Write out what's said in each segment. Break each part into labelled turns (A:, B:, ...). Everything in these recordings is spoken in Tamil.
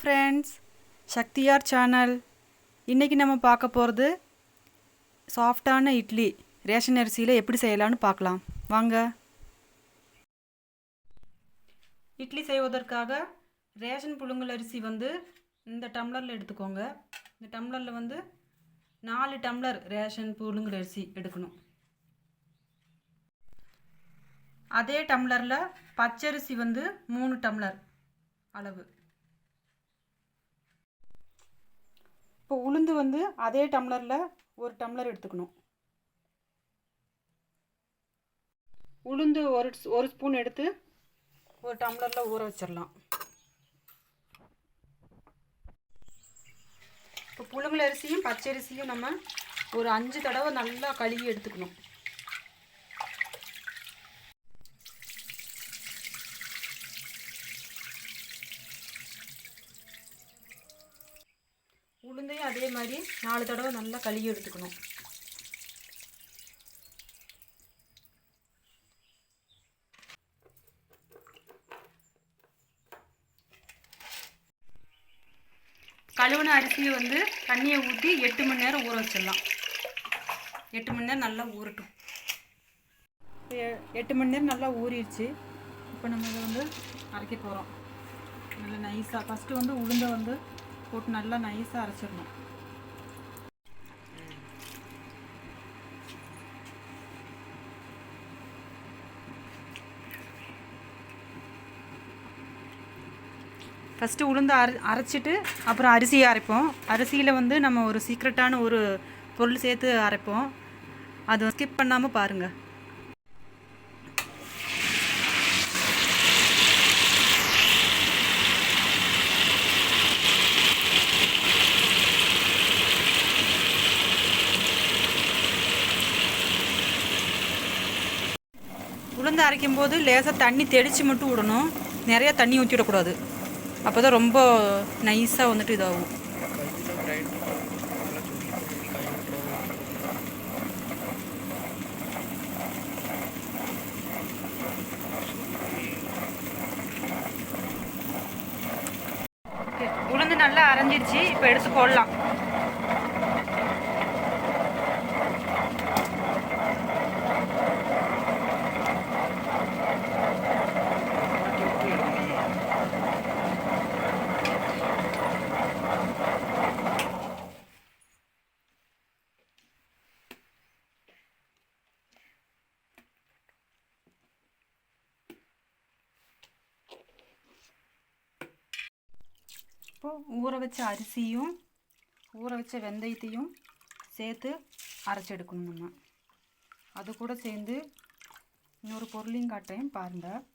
A: ஃப்ரெண்ட்ஸ் சக்தியார் சேனல் இன்றைக்கி நம்ம பார்க்க போகிறது சாஃப்டான இட்லி. ரேஷன் அரிசியில் எப்படி செய்யலான்னு பார்க்கலாம். வாங்க. இட்லி செய்வதற்காக ரேஷன் புழுங்கல் அரிசி வந்து இந்த டம்ளரில் எடுத்துக்கோங்க. இந்த டம்ளரில் வந்து நாலு டம்ளர் ரேஷன் புழுங்கல் அரிசி எடுக்கணும். அதே டம்ளரில் பச்சரிசி வந்து மூணு டம்ளர் அளவு. இப்போ உளுந்து வந்து அதே டம்ளரில் ஒரு டம்ளர் எடுத்துக்கணும். உளுந்து ஒரு ஒரு ஸ்பூன் எடுத்து ஒரு டம்ளரில் ஊற வச்சிடலாம் இப்போ புழுங்கல் அரிசியும் பச்சரிசியும் நம்ம ஒரு அஞ்சு தடவை நல்லா கழுவி எடுத்துக்கணும். உளுந்தையும் அதே மாதிரி நாலு தடவை நல்லா கழுவி எடுத்துக்கணும். கழுவுன அரிசியை வந்து தண்ணியை ஊற்றி எட்டு மணி நேரம் ஊற வச்சிடலாம். எட்டு மணி நேரம் நல்லா ஊறட்டும். எட்டு மணி நேரம் நல்லா ஊறிடுச்சு. இப்போ நம்ம இதை வந்து அரைக்க போகிறோம் நல்லா நைஸாக ஃபஸ்ட்டு வந்து உளுந்தை வந்து போட்டு நல்லா நைஸாக அரைச்சிடணும். ஃபஸ்ட்டு உளுந்து அரை அரைச்சிட்டு அப்புறம் அரிசியை அரைப்போம். அரிசியில் வந்து நம்ம ஒரு சீக்ரெட்டான ஒரு பொருள் சேர்த்து அரைப்போம். அது ஸ்கிப் பண்ணாமல் பாருங்கள் உளுந்து அரைக்கும் போது லேசாக தண்ணி தெளித்து மட்டும் விடணும். நிறைய தண்ணி ஊற்றி விடக்கூடாது அப்போ தான் ரொம்ப நைஸாக வந்துட்டு இதாகும். உளுந்து நல்லா அரைஞ்சிருச்சு. இப்போ எடுத்து போடலாம். இப்போது ஊற வச்ச அரிசியும் ஊற வச்ச வெந்தயத்தையும் சேர்த்து அரைச்சி எடுக்கணும் நம்ம. அது கூட சேர்ந்து இன்னொரு பொருளையும் காட்டுறேன் பாருங்கள்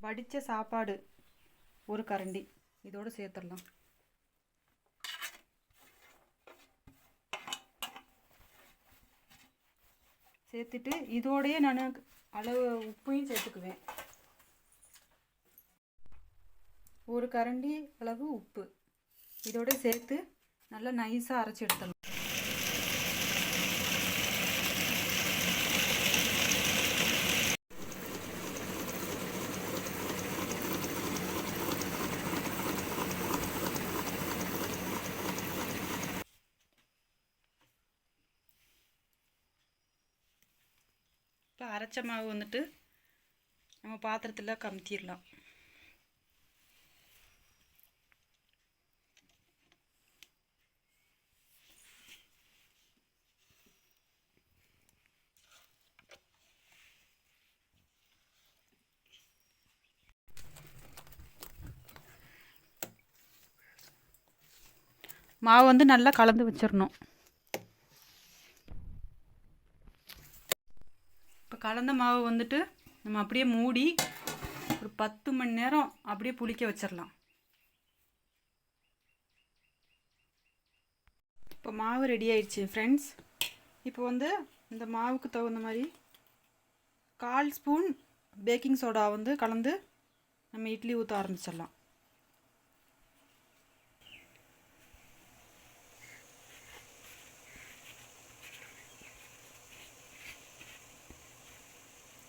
A: வடித்த சாப்பாடு ஒரு கரண்டி. இதோடு சேர்த்துடலாம். சேர்த்துட்டு இதோடையே நான் அளவு உப்பையும் சேர்த்துக்குவேன். ஒரு கரண்டி அளவு உப்பு. இதோட சேர்த்து நல்லா நைஸாக அரைச்சி எடுத்துடலாம். இப்போ அரைச்ச மாவு வந்துட்டு நம்ம பாத்திரத்தில் கமுத்திடலாம். மாவு வந்து நல்லா கலந்து வச்சிடணும் இப்போ கலந்த மாவு வந்துட்டு நம்ம அப்படியே மூடி ஒரு பத்து மணி நேரம் அப்படியே புளிக்க வச்சிடலாம் இப்போ மாவு ரெடி ஆயிடுச்சு ஃப்ரெண்ட்ஸ் இப்போ வந்து இந்த மாவுக்கு தகுந்த மாதிரி கால் ஸ்பூன் பேக்கிங் சோடா வந்து கலந்து நம்ம இட்லி ஊற்ற ஆரம்பிச்சிடலாம்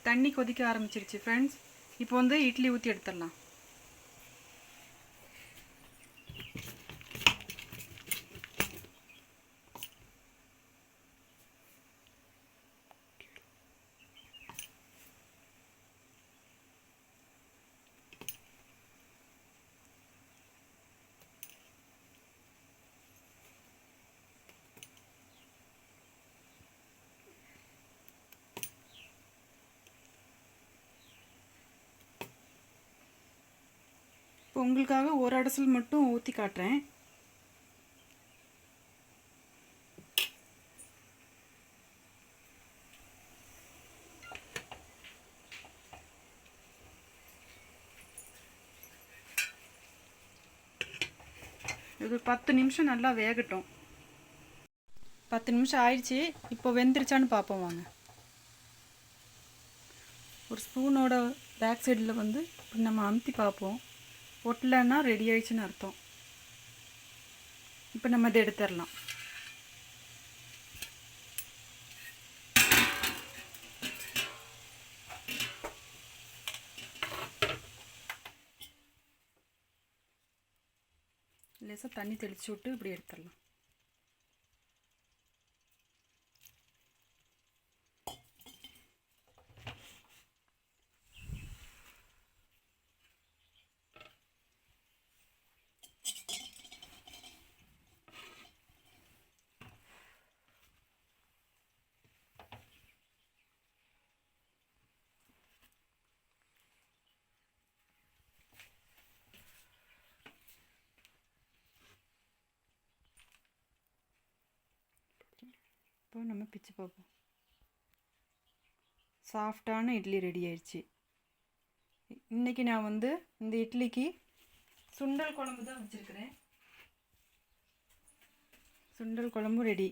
A: தண்ணி கொதிக்க ஆரம்பிச்சிருச்சு ஃப்ரெண்ட்ஸ் இப்போ வந்து இட்லி ஊற்றி எடுத்துடலாம். இப்போ உங்களுக்காக ஒரு அடசல் மட்டும் ஊற்றி காட்டுறேன். இது ஒரு பத்து நிமிஷம் நல்லா வேகட்டும். பத்து நிமிஷம் ஆயிடுச்சு இப்போ வெந்துருச்சான்னு பார்ப்போம் வாங்க. ஒரு ஸ்பூனோட பேக் சைடில் வந்து இப்படி நம்ம அமுத்தி பார்ப்போம். ஒட்டலைன்னா ரெடி ஆயிடுச்சுன்னு அர்த்தம். இப்போ நம்ம இதை எடுத்துடலாம். லேசாக தண்ணி தெளித்து விட்டு இப்படி எடுத்துடலாம். இப்போ நம்ம பிச்சு பார்ப்போம். சாஃப்டான இட்லி ரெடி ஆயிடுச்சு. இன்றைக்கி நான் வந்து இந்த இட்லிக்கு சுண்டல் குழம்பு தான் வச்சுருக்கிறேன். சுண்டல் குழம்பு ரெடி.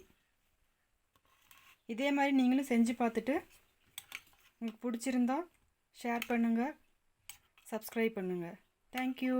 A: இதே மாதிரி நீங்களும் செஞ்சு பார்த்துட்டு உங்களுக்கு பிடிச்சிருந்தா ஷேர் பண்ணுங்கள் சப்ஸ்கிரைப் பண்ணுங்கள் தேங்க்யூ